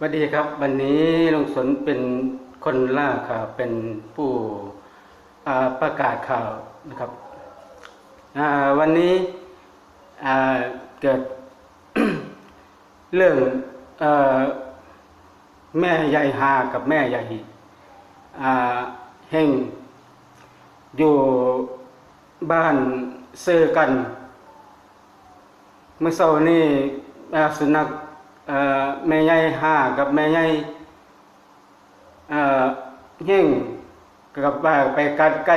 สวัสดีครับ วันนี้ลุงสนเป็นคนล่าข่าวเป็นผู้ประกาศข่าวนะครับวันนี้เกิดเรื่องอแม่ใหญ่ฮากับแม่ใหญ่อ่าเฮงอยู่บ้านเซอกัน เมื่อเช้านี้สุนัข แม่ใหญ่ห้ากับแม่ใหญ่เอ่อเฮ่งกับว่าไปกัดไก่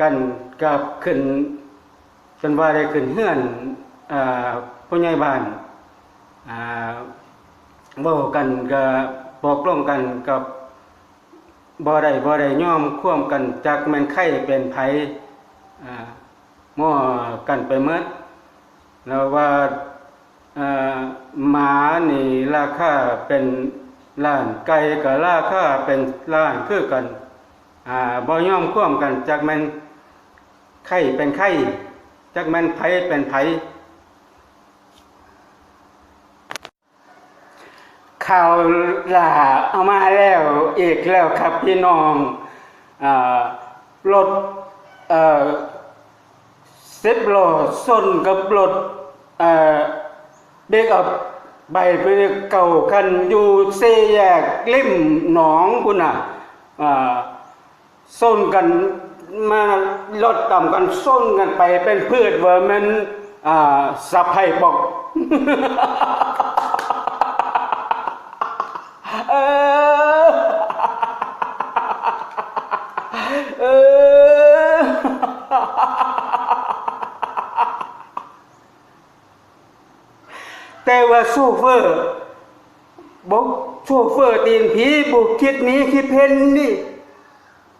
กันกับขึ้นจนว่าได้ขึ้นเฮือนอ่าผู้ใหญ่บ้านอ่าเว้ากันก็บอกลงกันกับบ่ได้บ่ได้ยอมควมกันจักแม่นไข่เป็นไผอ่าหม้อกันไปเมดแล้วว่า นี่ราคาเป็นล้านไก่กับราคาเป็นล้านคือกันอ่าบ่ยอมควมกันจากแมันไข่เป็นไข่จากแมันไผเป็นไผข่าวล่าเอามาแล้วอีกแล้วครับพี่น้องอารถเอ่อสิบโลส้นกับรถเอ่อเบรกอัพ ใบไปเก่ากันอยู่เซแยกริมหนองคุณน่ะส้นกันมาลดต่ำกันส้นกันไปเป็นพืชเวอร์มันสับไผ่บอก เออเออ แต่ว่าโซเฟอร์บอกโซเฟอร์ตีนผีบุกคิดนี้คิดเพนนี่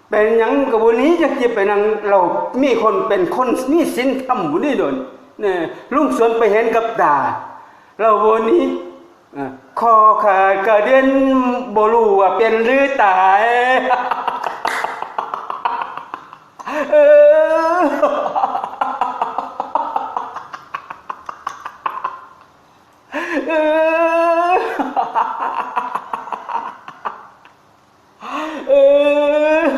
เป็นยังกับวันนี้จะคิดไปนังเรามีคนเป็นคนนี่สินทำบุนี่โดนเนี่ยลุงสวนไปเห็นกับตาเราวันนี้คอขาดกระเด็นบรูว่าเป็นหรือตายเออ เออเออ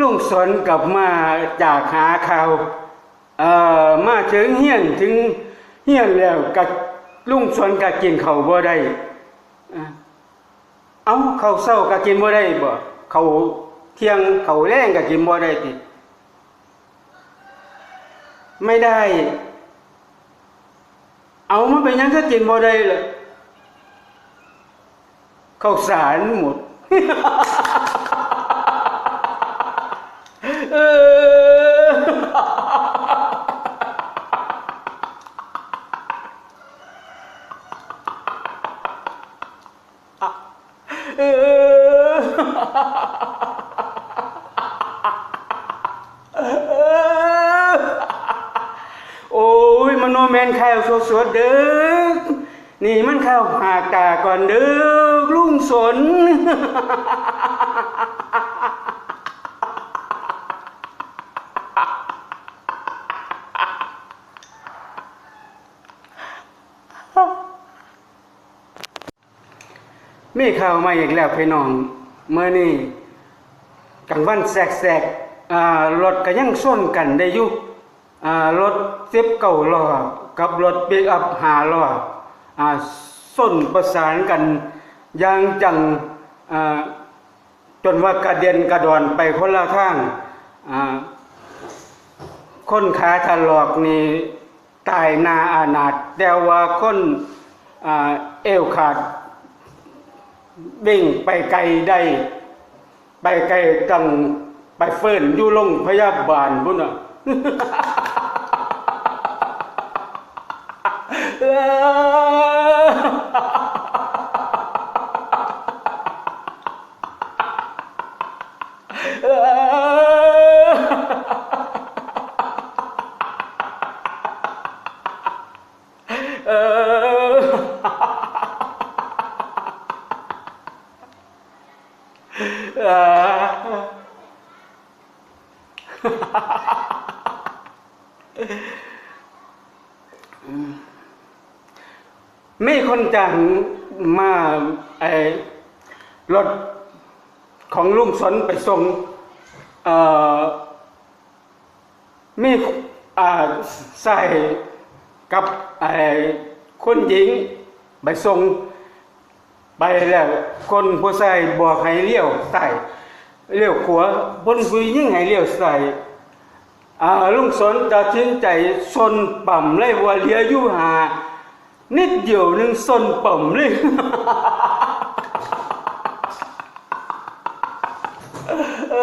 ลุงสนกลับมาจากหาเขาเอ่อมาถึงเฮียนถึงเฮียนแล้วกับลุงสนก็กินข้าบ่ได้อะ เอาเขาเศร้าก็กินบ่ได้บ่เขาเที่ยงเขาแรงก็กินบ่ได้ติไม่ได้ เอามันเป็นยังก็กินบ่ได้เลยเข้าวสารหมด เออ เออ โอ้ยมันโนแมนข้าวสดๆเด้อนี่มันข้าวหากตาก่อนเด้อลุงสน มีข่าวมาอีกแล้วพี่น้องเมื่อนี้กลางวันแสกๆรถก็ยังส้นกันได้อยู่รถสิบเก้าล้อกับรถปิกอัพหาล้ออ่าส้นประสานกันอยังจังจนว่ากระเด็นกระดอนไปคนละทางคนขาถลอกนี่ตายนาอานาถแต่ว่าคนอเอวขาด วิ่งไปไกลได้ ไปไกลจังไปเฟิ่นอยู่โรงพยาบาลบุญอะเออ มีคนจังมาไอรถของลุงสนไปส่งมีใส่กับไอคนหญิงไปส่งไปแล้วคนผู้ชายบอกให้เลี้ยวใส่ เลี้ยวขวาบนคุยยิ่งให้เลี้ยวใส่อ่าลุงสนตัดสินใจสนปั่มเลยว่าเลียอยู่หา นิดเดียวหนึงสนปั่มเลยเอ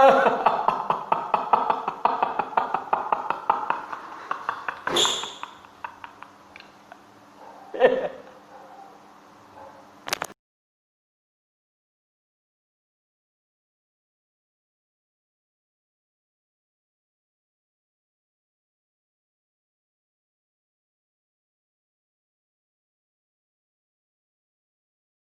อ